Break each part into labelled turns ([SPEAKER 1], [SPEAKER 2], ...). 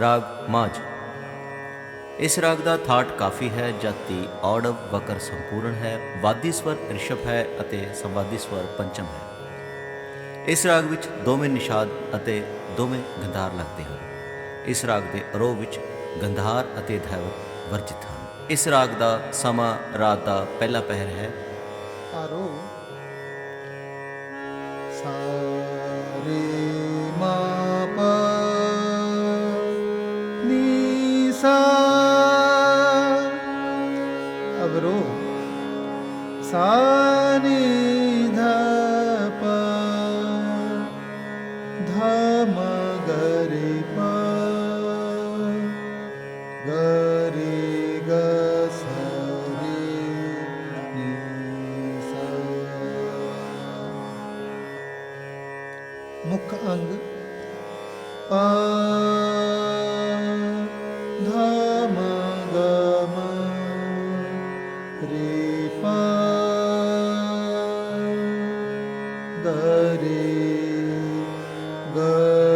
[SPEAKER 1] ਰਾਗ ਮਾਝ। ਇਸ ਰਾਗ ਦਾ ਥਾਟ ਕਾਫੀ ਹੈ ਜਤੀ ਔੜਵ ਵਕਰ ਸੰਪੂਰਨ ਹੈ, ਵਾਦੀ ਸਵਰ ਰਿਸ਼ਭ ਹੈ ਅਤੇ ਸੰਵਾਦੀ ਸਵਰ ਪੰਚਮ ਹੈ। ਇਸ ਰਾਗ ਵਿੱਚ ਦੋਵੇਂ ਨਿਸ਼ਾਦ ਅਤੇ ਦੋਵੇਂ ਗੰਧਾਰ ਲੱਗਦੇ ਹਨ। ਇਸ ਰਾਗ ਦੇ ਅਰੋਹ ਵਿੱਚ ਗੰਧਾਰ ਅਤੇ ਧੈਵ ਵਰਜਿਤ ਹਨ। ਇਸ ਰਾਗ ਦਾ ਸਮਾਂ ਰਾਤ ਦਾ ਪਹਿਲਾ ਪਹਿਰ ਹੈ।
[SPEAKER 2] ਆਰੋ ਸਾਰੇ ਸਾ ਨੀ ਧ ਪ ਧ ਗ ਰੇ ਮੁੱਖ ਅੰਗ ਪ ਧ ਮ ਰੇ ਪ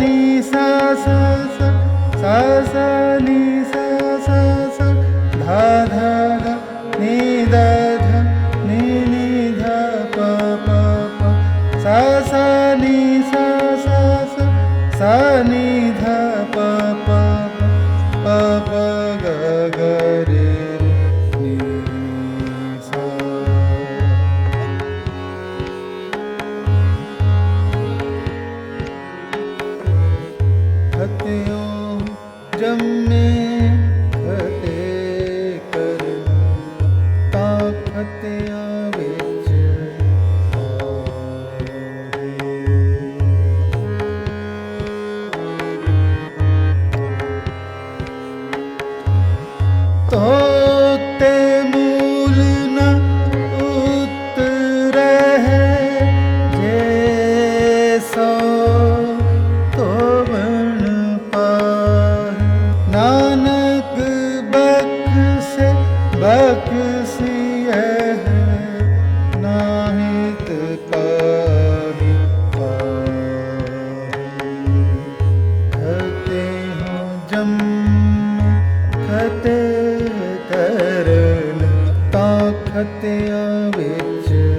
[SPEAKER 2] ni sa sa sa sa sa ni sa sa sa dha dha dha ni da dha ni ni dha pa pa pa sa sa ni sa sa sa sa ni dha pa pa ਖਤਿਓ ਜੰਮੇ ਖਤੇ ਕਰਨਾ ਤਾਂ ਖਤਿਆਂ ਨਾਨਕ ਬਖਸ਼ੇ ਬਖਸ਼ੀ ਹੈ ਨਾਹੀ ਤਕਾਹੀ ਖਤੇ ਹੋ ਜਮ ਖਤੇ ਕਰਨ ਤਾਂ ਖਤਿਆਂ ਵਿੱਚ